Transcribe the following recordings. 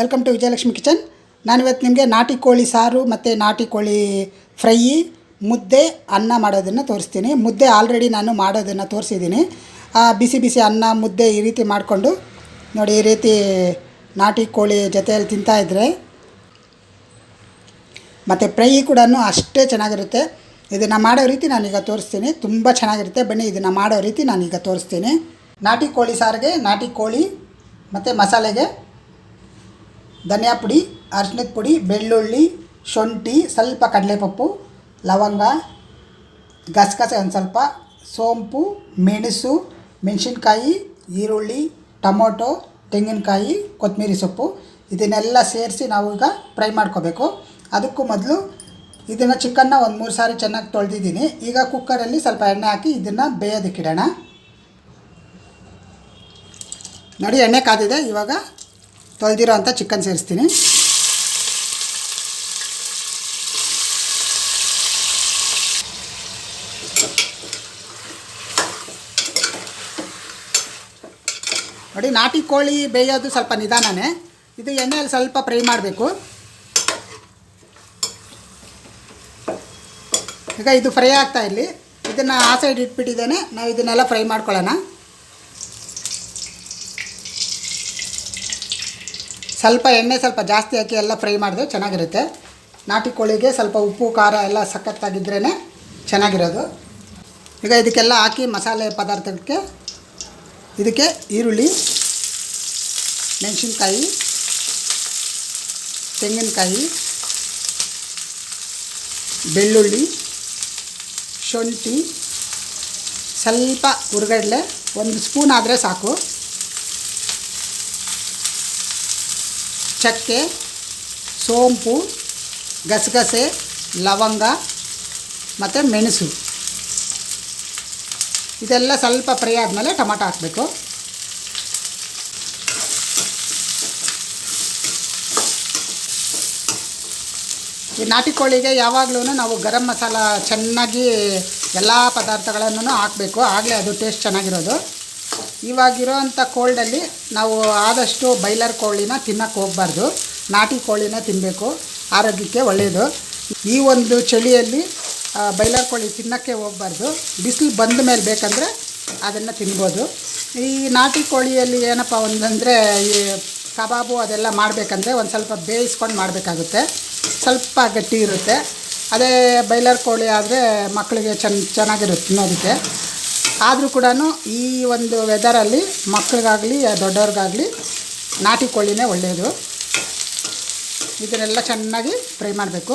Welcome to Vijayalakshmi kitchen ನಾನಿವತ್ತು ನಿಮಗೆ ನಾಟಿ ಕೋಳಿ ಸಾರು ಮತ್ತು ನಾಟಿ ಕೋಳಿ ಫ್ರೈ, ಮುದ್ದೆ, ಅನ್ನ ಮಾಡೋದನ್ನು ತೋರಿಸ್ತೀನಿ. ಮುದ್ದೆ ಆಲ್ರೆಡಿ ನಾನು ಮಾಡೋದನ್ನು ತೋರಿಸಿದ್ದೀನಿ. ಬಿಸಿ ಬಿಸಿ ಅನ್ನ, ಮುದ್ದೆ ಈ ರೀತಿ ಮಾಡಿಕೊಂಡು ನೋಡಿ, ಈ ರೀತಿ ನಾಟಿ ಕೋಳಿ ಜೊತೆಯಲ್ಲಿ ತಿಂತಾಯಿದ್ರೆ ಮತ್ತು ಫ್ರೈ ಕೂಡ ಅಷ್ಟೇ ಚೆನ್ನಾಗಿರುತ್ತೆ. ಇದನ್ನು ಮಾಡೋ ರೀತಿ ನಾನೀಗ ತೋರಿಸ್ತೀನಿ. ತುಂಬ ಚೆನ್ನಾಗಿರುತ್ತೆ. ಬನ್ನಿ, ಇದನ್ನು ಮಾಡೋ ರೀತಿ ನಾನೀಗ ತೋರಿಸ್ತೀನಿ. ನಾಟಿ ಕೋಳಿ ಸಾರಿಗೆ, ನಾಟಿ ಕೋಳಿ ಮತ್ತು ಮಸಾಲೆಗೆ ಧನಿಯಾ ಪುಡಿ ಅರಿಶಿನದ ಪುಡಿ, ಬೆಳ್ಳುಳ್ಳಿ, ಶುಂಠಿ, ಸ್ವಲ್ಪ ಕಡಲೆಪಪ್ಪು, ಲವಂಗ, ಗಸಗಸೆ ಒಂದು ಸ್ವಲ್ಪ, ಸೋಂಪು, ಮೆಣಸು, ಮೆಣಸಿನ್ಕಾಯಿ, ಈರುಳ್ಳಿ, ಟೊಮೊಟೊ, ತೆಂಗಿನಕಾಯಿ ಕೊತ್ತಂಬರಿ ಸೊಪ್ಪು. ಇದನ್ನೆಲ್ಲ ಸೇರಿಸಿ ನಾವು ಈಗ ಫ್ರೈ ಮಾಡ್ಕೋಬೇಕು. ಅದಕ್ಕೂ ಮೊದಲು ಇದನ್ನು ಚಿಕನ್ನ ಒಂದು ಮೂರು ಸಾರಿ ಚೆನ್ನಾಗಿ ತೊಳೆದಿದ್ದೀನಿ. ಈಗ ಕುಕ್ಕರಲ್ಲಿ ಸ್ವಲ್ಪ ಎಣ್ಣೆ ಹಾಕಿ ಇದನ್ನು ಬೇಯೋದಕ್ಕಿಡೋಣ ನೋಡಿ ಎಣ್ಣೆ ಕಾದಿದೆ, ಇವಾಗ ತೊಳೆದಿರೋ ಅಂಥ ಚಿಕನ್ ಸೇರಿಸ್ತೀನಿ. ನೋಡಿ, ನಾಟಿ ಕೋಳಿ ಬೇಯೋದು ಸ್ವಲ್ಪ ನಿಧಾನನೇ. ಇದು ಎಣ್ಣೆಯಲ್ಲಿ ಸ್ವಲ್ಪ ಫ್ರೈ ಮಾಡಬೇಕು. ಈಗ ಇದು ಫ್ರೈ ಆಗ್ತಾ ಇರಲಿ. ಇದನ್ನು ಆ ಸೈಡ್ ಇಟ್ಬಿಟ್ಟಿದ್ದೇನೆ. ನಾವು ಇದನ್ನೆಲ್ಲ ಫ್ರೈ ಮಾಡ್ಕೊಳ್ಳೋಣ. ಸ್ವಲ್ಪ ಎಣ್ಣೆ ಸ್ವಲ್ಪ ಜಾಸ್ತಿ ಹಾಕಿ ಎಲ್ಲ ಫ್ರೈ ಮಾಡಿದ್ರೆ ಚೆನ್ನಾಗಿರುತ್ತೆ. ನಾಟಿ ಕೋಳಿಗೆ ಸ್ವಲ್ಪ ಉಪ್ಪು, ಖಾರ ಎಲ್ಲ ಸಖತ್ತಾಗಿದ್ರೇ ಚೆನ್ನಾಗಿರೋದು. ಈಗ ಇದಕ್ಕೆಲ್ಲ ಹಾಕಿ ಮಸಾಲೆ ಪದಾರ್ಥಕ್ಕೆ ಇದಕ್ಕೆ ಈರುಳ್ಳಿ, ಮೆಣಸಿನ್ಕಾಯಿ, ತೆಂಗಿನಕಾಯಿ, ಬೆಳ್ಳುಳ್ಳಿ, ಶುಂಠಿ, ಸ್ವಲ್ಪ ಹುರ್ಗಡ್ಲೆ ಒಂದು ಸ್ಪೂನ್ ಆದರೆ ಸಾಕು. ಚಕ್ಕೆ, ಸೋಂಪು, ಗಸಗಸೆ, ಲವಂಗ ಮತ್ತು ಮೆಣಸು. ಇದೆಲ್ಲ ಸ್ವಲ್ಪ ಫ್ರೈ ಆದಮೇಲೆ ಟೊಮಾಟೊ ಹಾಕಬೇಕು. ಈ ನಾಟಿ ಕೋಳಿಗೆ ಯಾವಾಗಲೂ ನಾವು ಗರಂ ಮಸಾಲ ಚೆನ್ನಾಗಿ ಎಲ್ಲ ಪದಾರ್ಥಗಳನ್ನು ಹಾಕಬೇಕು. ಆಗಲೇ ಅದು ಟೇಸ್ಟ್ ಚೆನ್ನಾಗಿರೋದು. ಇವಾಗಿರೋವಂಥ ಕೋಲ್ಡಲ್ಲಿ ನಾವು ಆದಷ್ಟು ಬೈಲರ್ ಕೋಳಿನ ತಿನ್ನಕ್ಕೆ ಹೋಗಬಾರ್ದು. ನಾಟಿ ಕೋಳಿನ ತಿನ್ನಬೇಕು ಆರೋಗ್ಯಕ್ಕೆ ಒಳ್ಳೆಯದು ಈ ಒಂದು ಚಳಿಯಲ್ಲಿ ಬೈಲರ್ ಕೋಳಿ ತಿನ್ನೋಕ್ಕೆ ಹೋಗಬಾರ್ದು. ಬಿಸಿಲು ಬಂದ ಮೇಲೆ ಬೇಕಂದರೆ ಅದನ್ನು ತಿನ್ಬೋದು. ಈ ನಾಟಿ ಕೋಳಿಯಲ್ಲಿ ಏನಪ್ಪ ಒಂದಂದರೆ, ಈ ಕಬಾಬು ಅದೆಲ್ಲ ಮಾಡಬೇಕಂದ್ರೆ ಒಂದು ಸ್ವಲ್ಪ ಬೇಯಿಸ್ಕೊಂಡು ಮಾಡಬೇಕಾಗುತ್ತೆ. ಸ್ವಲ್ಪ ಗಟ್ಟಿ ಇರುತ್ತೆ. ಅದೇ ಬೈಲರ್ ಕೋಳಿ ಆದರೆ ಮಕ್ಕಳಿಗೆ ಚೆನ್ನ ಚೆನ್ನಾಗಿರುತ್ತೆ ತಿನ್ನೋದಕ್ಕೆ. ಆದರೂ ಕೂಡ ಈ ಒಂದು ವೆದರಲ್ಲಿ ಮಕ್ಕಳಿಗಾಗಲಿ ದೊಡ್ಡವ್ರಿಗಾಗಲಿ ನಾಟಿ ಕೋಳಿನೇ ಒಳ್ಳೆಯದು ಇದನ್ನೆಲ್ಲ ಚೆನ್ನಾಗಿ ಫ್ರೈ ಮಾಡಬೇಕು.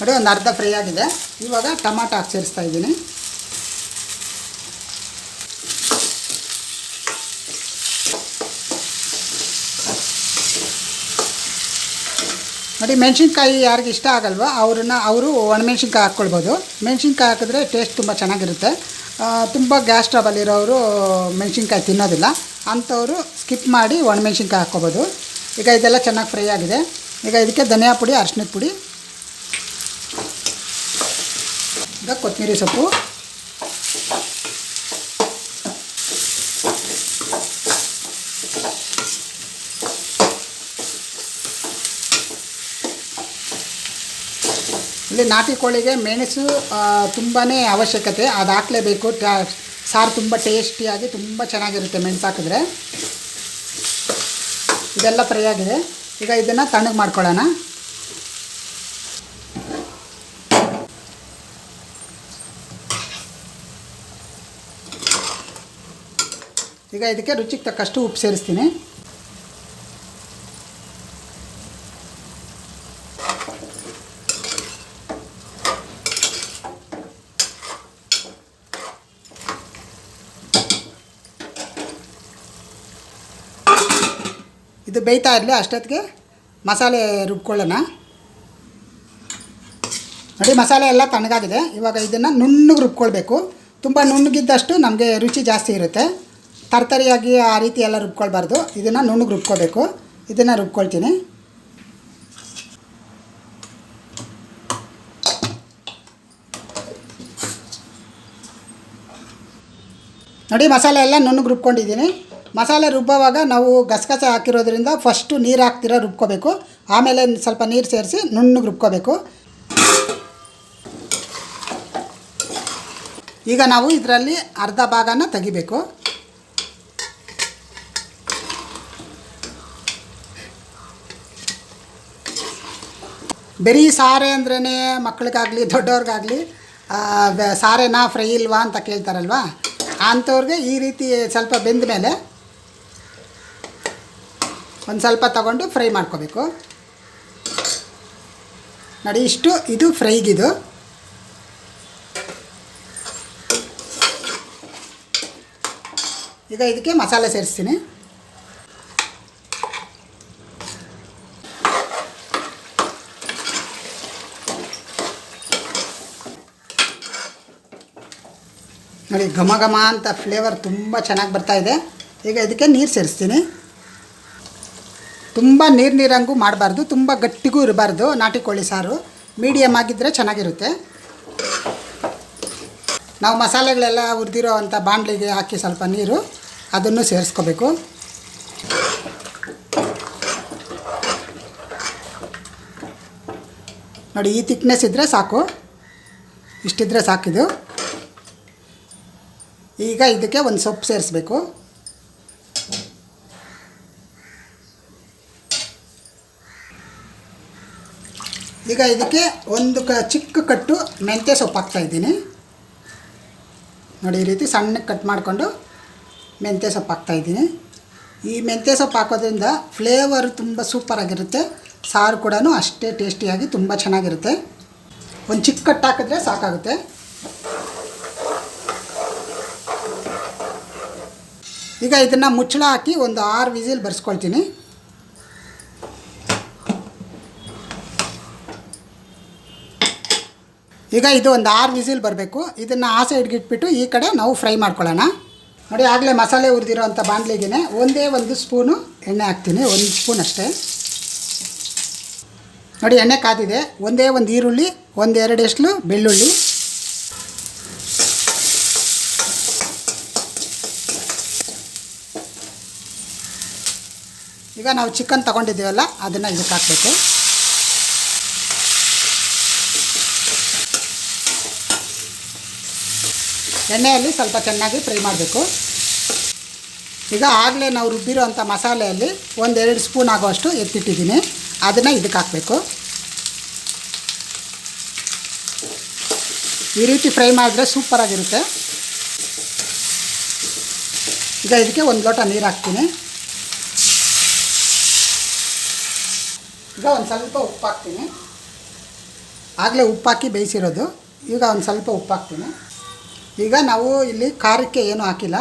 ನೋಡಿ, ಒಂದು ಅರ್ಧ ಫ್ರೈ ಆಗಿದೆ. ಇವಾಗ ಟಮಾಟ ಹಾಕಿ ಸೇರಿಸ್ತಾ ಇದ್ದೀನಿ. ನೋಡಿ ಮೆಣಸಿನ್ಕಾಯಿ ಯಾರಿಗೆ ಇಷ್ಟ ಆಗಲ್ವ ಅವ್ರನ್ನ ಅವರು ಒಣಮೆಣ್ಸಿನ್ಕಾಯಿ ಹಾಕ್ಕೊಳ್ಬೋದು. ಮೆಣಸಿನ್ಕಾಯಿ ಹಾಕಿದ್ರೆ ಟೇಸ್ಟ್ ತುಂಬ ಚೆನ್ನಾಗಿರುತ್ತೆ. ತುಂಬ ಗ್ಯಾಸ್ ಟ್ರಬಲ್ ಇರೋರು ಮೆಣಸಿನ್ಕಾಯಿ ತಿನ್ನೋದಿಲ್ಲ. ಅಂಥವರು ಸ್ಕಿಪ್ ಮಾಡಿ ಒಣಮೆಣ್ಸಿನ್ಕಾಯಿ ಹಾಕ್ಕೊಬೋದು ಈಗ ಇದೆಲ್ಲ ಚೆನ್ನಾಗಿ ಫ್ರೈ ಆಗಿದೆ. ಈಗ ಇದಕ್ಕೆ ಧನಿಯಾ ಪುಡಿ ಅರ್ಶಿನದ ಪುಡಿ, ಈಗ ಕೊತ್ತಂಬರಿ ಸೊಪ್ಪು. ಇಲ್ಲಿ ನಾಟಿ ಕೋಳಿಗೆ ಮೆಣಸು ತುಂಬಾ ಅವಶ್ಯಕತೆ. ಅದು ಹಾಕಲೇಬೇಕು. ಸಾರು ತುಂಬ ಟೇಸ್ಟಿಯಾಗಿ ತುಂಬ ಚೆನ್ನಾಗಿರುತ್ತೆ ಮೆಣಸು ಹಾಕಿದ್ರೆ. ಇದೆಲ್ಲ ಫ್ರೈ ಆಗಿದೆ. ಈಗ ಇದನ್ನು ತಣ್ಣಗೆ ಮಾಡ್ಕೊಳ್ಳೋಣ. ಈಗ ಇದಕ್ಕೆ ರುಚಿಗೆ ತಕ್ಕಷ್ಟು ಉಪ್ಪು ಸೇರಿಸ್ತೀನಿ. ಇದು ಬೇಯ್ತಾ ಇರಲಿ, ಅಷ್ಟೊತ್ತಿಗೆ ಮಸಾಲೆ ರುಬ್ಕೊಳ್ಳೋಣ. ನೋಡಿ, ಮಸಾಲೆ ಎಲ್ಲ ತಣ್ಣಗಾಗಿದೆ. ಇವಾಗ ಇದನ್ನು ನುಣ್ಣಗೆ ರುಬ್ಕೊಳ್ಬೇಕು. ತುಂಬ ನುಣ್ಣಗಿದ್ದಷ್ಟು ನಮಗೆ ರುಚಿ ಜಾಸ್ತಿ ಇರುತ್ತೆ. ತರ್ತರಿಯಾಗಿ ಆ ರೀತಿ ಎಲ್ಲ ರುಬ್ಕೊಳ್ಬಾರ್ದು. ಇದನ್ನು ನುಣ್ಣಗೆ ರುಬ್ಕೊಳ್ಬೇಕು. ಇದನ್ನು ರುಬ್ಕೊಳ್ತೀನಿ. ನೋಡಿ, ಮಸಾಲೆ ಎಲ್ಲ ನುಣ್ಣಗೆ ರುಬ್ಕೊಂಡಿದ್ದೀನಿ. ಮಸಾಲೆ ರುಬ್ಬುವಾಗ ನಾವು ಗಸಗಸೆ ಹಾಕಿರೋದ್ರಿಂದ ಫಸ್ಟು ನೀರು ಹಾಕ್ತಿರೋ ರುಬ್ಕೋಬೇಕು. ಆಮೇಲೆ ಸ್ವಲ್ಪ ನೀರು ಸೇರಿಸಿ ನುಣ್ಣಗೆ ರುಬ್ಕೋಬೇಕು. ಈಗ ನಾವು ಇದರಲ್ಲಿ ಅರ್ಧ ಭಾಗನ ತೆಗಿಬೇಕು. ಬರೀ ಸಾರೆ ಅಂದ್ರೇ ಮಕ್ಳಿಗಾಗಲಿ ದೊಡ್ಡವ್ರಿಗಾಗಲಿ ಸಾರೆನಾ ಫ್ರೈ ಇಲ್ವಾ ಅಂತ ಕೇಳ್ತಾರಲ್ವ? ಅಂಥವ್ರಿಗೆ ಈ ರೀತಿ ಸ್ವಲ್ಪ ಬೆಂದ ಮೇಲೆ ಒಂದು ಸ್ವಲ್ಪ ತಗೊಂಡು ಫ್ರೈ ಮಾಡ್ಕೋಬೇಕು. ನೋಡಿ, ಇಷ್ಟು, ಇದು ಫ್ರೈಗಿದು. ಈಗ ಇದಕ್ಕೆ ಮಸಾಲೆ ಸೇರಿಸ್ತೀನಿ. ನೋಡಿ, ಘಮ ಘಮ ಅಂತ ಫ್ಲೇವರ್ ತುಂಬ ಚೆನ್ನಾಗಿ ಬರ್ತಾ ಇದೆ. ಈಗ ಇದಕ್ಕೆ ನೀರು ಸೇರಿಸ್ತೀನಿ. ತುಂಬ ನೀರು ನೀರಂಗೂ ಮಾಡಬಾರ್ದು, ತುಂಬ ಗಟ್ಟಿಗೂ ಇರಬಾರ್ದು ನಾಟಿ ಕೋಳಿ ಸಾರು. ಮೀಡಿಯಮ್ ಆಗಿದ್ದರೆ ಚೆನ್ನಾಗಿರುತ್ತೆ. ನಾವು ಮಸಾಲೆಗಳೆಲ್ಲ ಹುರಿದಿರೋ ಅಂಥ ಬಾಣಲಿಗೆ ಹಾಕಿ ಸ್ವಲ್ಪ ನೀರು, ಅದನ್ನು ಸೇರಿಸ್ಕೋಬೇಕು. ನೋಡಿ, ಈ ತಿಕ್ನೆಸ್ ಇದ್ದರೆ ಸಾಕು. ಇಷ್ಟಿದ್ರೆ ಸಾಕಿದು. ಈಗ ಇದಕ್ಕೆ ಒಂದು ಸೊಪ್ಪು ಸೇರಿಸ್ಬೇಕು. ಈಗ ಇದಕ್ಕೆ ಒಂದು ಕ ಚಿಕ್ಕ ಕಟ್ಟು ಮೆಂತ್ಯ ಸೊಪ್ಪು ಹಾಕ್ತಾಯಿದ್ದೀನಿ ನೋಡಿ, ಈ ರೀತಿ ಸಣ್ಣಕ್ಕೆ ಕಟ್ ಮಾಡಿಕೊಂಡು ಮೆಂತ್ಯ ಸೊಪ್ಪು ಹಾಕ್ತಾಯಿದ್ದೀನಿ ಈ ಮೆಂತ್ಯ ಸೊಪ್ಪು ಹಾಕೋದ್ರಿಂದ ಫ್ಲೇವರ್ ತುಂಬ ಸೂಪರಾಗಿರುತ್ತೆ ಸಾರು ಕೂಡ ಅಷ್ಟೇ ಟೇಸ್ಟಿಯಾಗಿ ತುಂಬ ಚೆನ್ನಾಗಿರುತ್ತೆ. ಒಂದು ಚಿಕ್ಕ ಕಟ್ಟು ಹಾಕಿದ್ರೆ ಸಾಕಾಗುತ್ತೆ. ಈಗ ಇದನ್ನು ಮುಚ್ಚಳ ಹಾಕಿ ಒಂದು ಆರು ವಿಸಿಲ್ ಬರ್ಸ್ಕೊಳ್ತೀನಿ. ಈಗ ಇದು ಒಂದು ಆರು ವಿಸಿಲ್ ಬರಬೇಕು. ಇದನ್ನು ಆ ಸೈಡ್ಗೆ ಇಟ್ಬಿಟ್ಟು ಈ ಕಡೆ ನಾವು ಫ್ರೈ ಮಾಡ್ಕೊಳ್ಳೋಣ. ನೋಡಿ, ಆಗಲೇ ಮಸಾಲೆ ಹುರಿದಿರೋ ಅಂಥ ಬಾಣಲಿಗೆ ಒಂದೇ ಒಂದು ಸ್ಪೂನು ಎಣ್ಣೆ ಹಾಕ್ತೀನಿ. ಒಂದು ಸ್ಪೂನ್ ಅಷ್ಟೇ. ನೋಡಿ, ಎಣ್ಣೆ ಕಾದಿದೆ. ಒಂದೇ ಒಂದು ಈರುಳ್ಳಿ ಒಂದೆರಡು ಎಷ್ಟು ಬೆಳ್ಳುಳ್ಳಿ. ಈಗ ನಾವು ಚಿಕನ್ ತಗೊಂಡಿದ್ದೀವಲ್ಲ, ಅದನ್ನು ಇದಕ್ಕೆ ಹಾಕಬೇಕು. ಎಣ್ಣೆಯಲ್ಲಿ ಸ್ವಲ್ಪ ಚೆನ್ನಾಗಿ ಫ್ರೈ ಮಾಡಬೇಕು. ಈಗ ಆಗಲೇ ನಾವು ರುಬ್ಬಿರೋ ಅಂಥ ಮಸಾಲೆಯಲ್ಲಿ ಒಂದೆರಡು ಸ್ಪೂನ್ ಆಗೋಷ್ಟು ಎತ್ತಿಟ್ಟಿದ್ದೀನಿ. ಅದನ್ನು ಇದಕ್ಕೆ ಹಾಕಬೇಕು. ಈ ರೀತಿ ಫ್ರೈ ಮಾಡಿದ್ರೆ ಸೂಪರಾಗಿರುತ್ತೆ ಈಗ ಇದಕ್ಕೆ ಒಂದು ಲೋಟ ನೀರು ಹಾಕ್ತೀನಿ. ಈಗ ಒಂದು ಸ್ವಲ್ಪ ಉಪ್ಪು ಹಾಕ್ತೀನಿ. ಆಗಲೇ ಉಪ್ಪು ಹಾಕಿ ಬೇಯಿಸಿರೋದು. ಈಗ ಒಂದು ಸ್ವಲ್ಪ ಉಪ್ಪು ಹಾಕ್ತೀನಿ. ಈಗ ನಾವು ಇಲ್ಲಿ ಖಾರಕ್ಕೆ ಏನು ಹಾಕಿಲ್ಲ.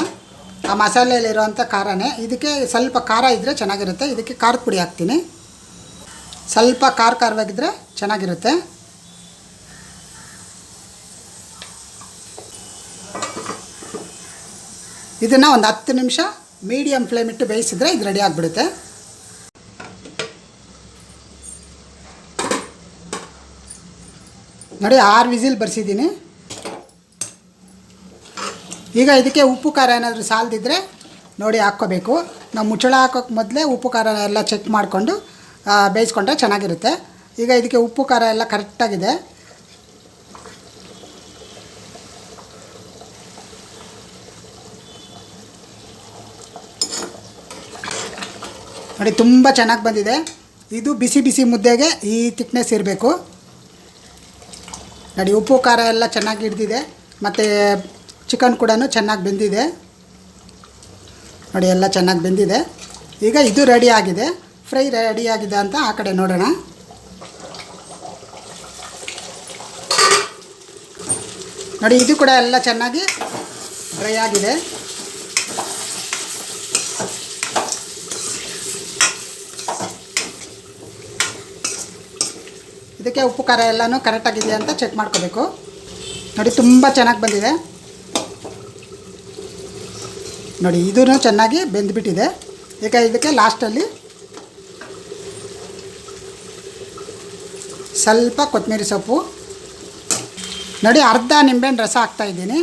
ಆ ಮಸಾಲೆಯಲ್ಲಿರುವಂಥ ಖಾರನೇ. ಇದಕ್ಕೆ ಸ್ವಲ್ಪ ಖಾರ ಇದ್ದರೆ ಚೆನ್ನಾಗಿರುತ್ತೆ. ಇದಕ್ಕೆ ಖಾರದ ಪುಡಿ ಹಾಕ್ತೀನಿ. ಸ್ವಲ್ಪ ಖಾರ ಖಾರವಾಗಿದ್ದರೆ ಚೆನ್ನಾಗಿರುತ್ತೆ. ಇದನ್ನು ಒಂದು ಹತ್ತು ನಿಮಿಷ ಮೀಡಿಯಮ್ ಫ್ಲೇಮ್ ಇಟ್ಟು ಬೇಯಿಸಿದ್ರೆ ಇದು ರೆಡಿ ಆಗಿಬಿಡುತ್ತೆ. ನೋಡಿ, ಆರು ವಿಸಿಲ್ ಬರ್ಸಿದ್ದೀನಿ. ಈಗ ಇದಕ್ಕೆ ಉಪ್ಪು ಖಾರ ಏನಾದರೂ ಸಾಲದಿದ್ದರೆ ನೋಡಿ ಹಾಕ್ಕೋಬೇಕು. ನಾವು ಮುಚ್ಚಳ ಹಾಕೋಕ್ಕೆ ಮೊದಲೇ ಉಪ್ಪು ಖಾರ ಎಲ್ಲ ಚೆಕ್ ಮಾಡಿಕೊಂಡು ಬೇಯಿಸ್ಕೊಂಡ್ರೆ ಚೆನ್ನಾಗಿರುತ್ತೆ. ಈಗ ಇದಕ್ಕೆ ಉಪ್ಪು ಖಾರ ಎಲ್ಲ ಕರೆಕ್ಟಾಗಿದೆ. ನೋಡಿ ತುಂಬ ಚೆನ್ನಾಗಿ ಬಂದಿದೆ. ಇದು ಬಿಸಿ ಬಿಸಿ ಮುದ್ದೆಗೆ ಈ ತಿಕ್ನೆಸ್ ಇರಬೇಕು. ನೋಡಿ ಉಪ್ಪು ಖಾರ ಎಲ್ಲ ಚೆನ್ನಾಗಿ ಹಿಡ್ದಿದೆ. ಮತ್ತು ಚಿಕನ್ ಕೂಡ ಚೆನ್ನಾಗಿ ಬೆಂದಿದೆ. ನೋಡಿ, ಎಲ್ಲ ಚೆನ್ನಾಗಿ ಬೆಂದಿದೆ. ಈಗ ಇದು ರೆಡಿ ಆಗಿದೆ. ಫ್ರೈ ರೆಡಿ ಆಗಿದೆ ಅಂತ ಆ ಕಡೆ ನೋಡೋಣ. ನೋಡಿ, ಇದು ಕೂಡ ಎಲ್ಲ ಚೆನ್ನಾಗಿ ಫ್ರೈ ಆಗಿದೆ. ಇದಕ್ಕೆ ಉಪ್ಪು ಖಾರ ಎಲ್ಲನೂ ಕರೆಕ್ಟಾಗಿದೆಯಾ ಅಂತ ಚೆಕ್ ಮಾಡ್ಕೋಬೇಕು. ನೋಡಿ, ತುಂಬ ಚೆನ್ನಾಗಿ ಬಂದಿದೆ. ನೋಡಿ ಇದೂ ಚೆನ್ನಾಗಿ ಬೆಂದ್ಬಿಟ್ಟಿದೆ. ಈಗ ಇದಕ್ಕೆ ಲಾಸ್ಟಲ್ಲಿ ಸ್ವಲ್ಪ ಕೊತ್ತಂಬರಿ ಸೊಪ್ಪು. ನೋಡಿ, ಅರ್ಧ ನಿಂಬೆಹಣ್ಣು ರಸ ಹಾಕ್ತಾಯಿದ್ದೀನಿ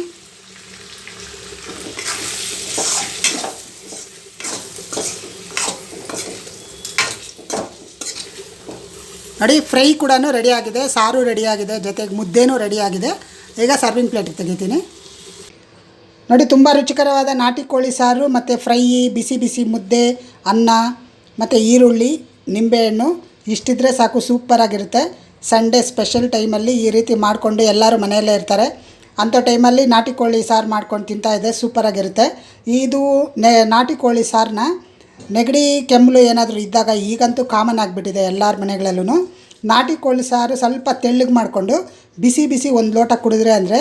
ನೋಡಿ, ಫ್ರೈ ಕೂಡ ರೆಡಿಯಾಗಿದೆ ಸಾರು ರೆಡಿಯಾಗಿದೆ ಜೊತೆಗೆ ಮುದ್ದೆನೂ ರೆಡಿಯಾಗಿದೆ ಈಗ ಸರ್ವಿಂಗ್ ಪ್ಲೇಟಿಗೆ ತೆಗಿತೀನಿ. ನೋಡಿ, ತುಂಬ ರುಚಿಕರವಾದ ನಾಟಿ ಕೋಳಿ ಸಾರು, ಮತ್ತು ಫ್ರೈ, ಬಿಸಿ ಬಿಸಿ ಮುದ್ದೆ, ಅನ್ನ, ಮತ್ತು ಈರುಳ್ಳಿ, ನಿಂಬೆಹಣ್ಣು, ಇಷ್ಟಿದ್ರೆ ಸಾಕು ಸೂಪರಾಗಿರುತ್ತೆ ಸಂಡೇ ಸ್ಪೆಷಲ್ ಟೈಮಲ್ಲಿ ಈ ರೀತಿ ಮಾಡಿಕೊಂಡು ಎಲ್ಲರೂ ಮನೆಯಲ್ಲೇ ಇರ್ತಾರೆ. ಅಂಥ ಟೈಮಲ್ಲಿ ನಾಟಿ ಕೋಳಿ ಸಾರು ಮಾಡ್ಕೊಂಡು ತಿಂತಾ ಇದೆ ಸೂಪರಾಗಿರುತ್ತೆ ಇದು ನೆ, ನಾಟಿ ಕೋಳಿ ಸಾರನ್ನ ನೆಗಡಿ ಕೆಮ್ಮಲು ಏನಾದರೂ ಇದ್ದಾಗ ಈಗಂತೂ ಕಾಮನ್ ಆಗಿಬಿಟ್ಟಿದೆ ಎಲ್ಲರ ಮನೆಗಳಲ್ಲೂ ನಾಟಿ ಕೋಳಿ ಸಾರು ಸ್ವಲ್ಪ ತೆಳ್ಳಗೆ ಮಾಡಿಕೊಂಡು ಬಿಸಿ ಬಿಸಿ ಒಂದು ಲೋಟ ಕುಡಿದ್ರೆ ಅಂದರೆ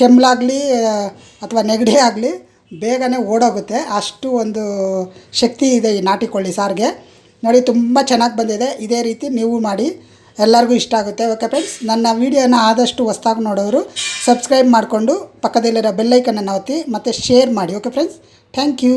ಕೆಮ್ಮಲಾಗಲಿ ಅಥವಾ ನೆಗಡಿ ಆಗಲಿ ಬೇಗನೆ ಓಡೋಗುತ್ತೆ. ಅಷ್ಟು ಒಂದು ಶಕ್ತಿ ಇದೆ ಈ ನಾಟಿ ಕೋಳಿ ಸಾರಿಗೆ. ನೋಡಿ, ತುಂಬ ಚೆನ್ನಾಗಿ ಬಂದಿದೆ. ಇದೇ ರೀತಿ ನೀವು ಮಾಡಿ, ಎಲ್ಲರಿಗೂ ಇಷ್ಟ ಆಗುತ್ತೆ. ಓಕೆ ಫ್ರೆಂಡ್ಸ್ ನನ್ನ ವೀಡಿಯೋನ ಆದಷ್ಟು ಹೊಸ್ದಾಗಿ ನೋಡೋರು ಸಬ್ಸ್ಕ್ರೈಬ್ ಮಾಡಿಕೊಂಡು ಪಕ್ಕದಲ್ಲಿರೋ ಬೆಲ್ಲೈಕನ್ನು ಒತ್ತಿ ಮತ್ತು ಶೇರ್ ಮಾಡಿ. Okay friends thank you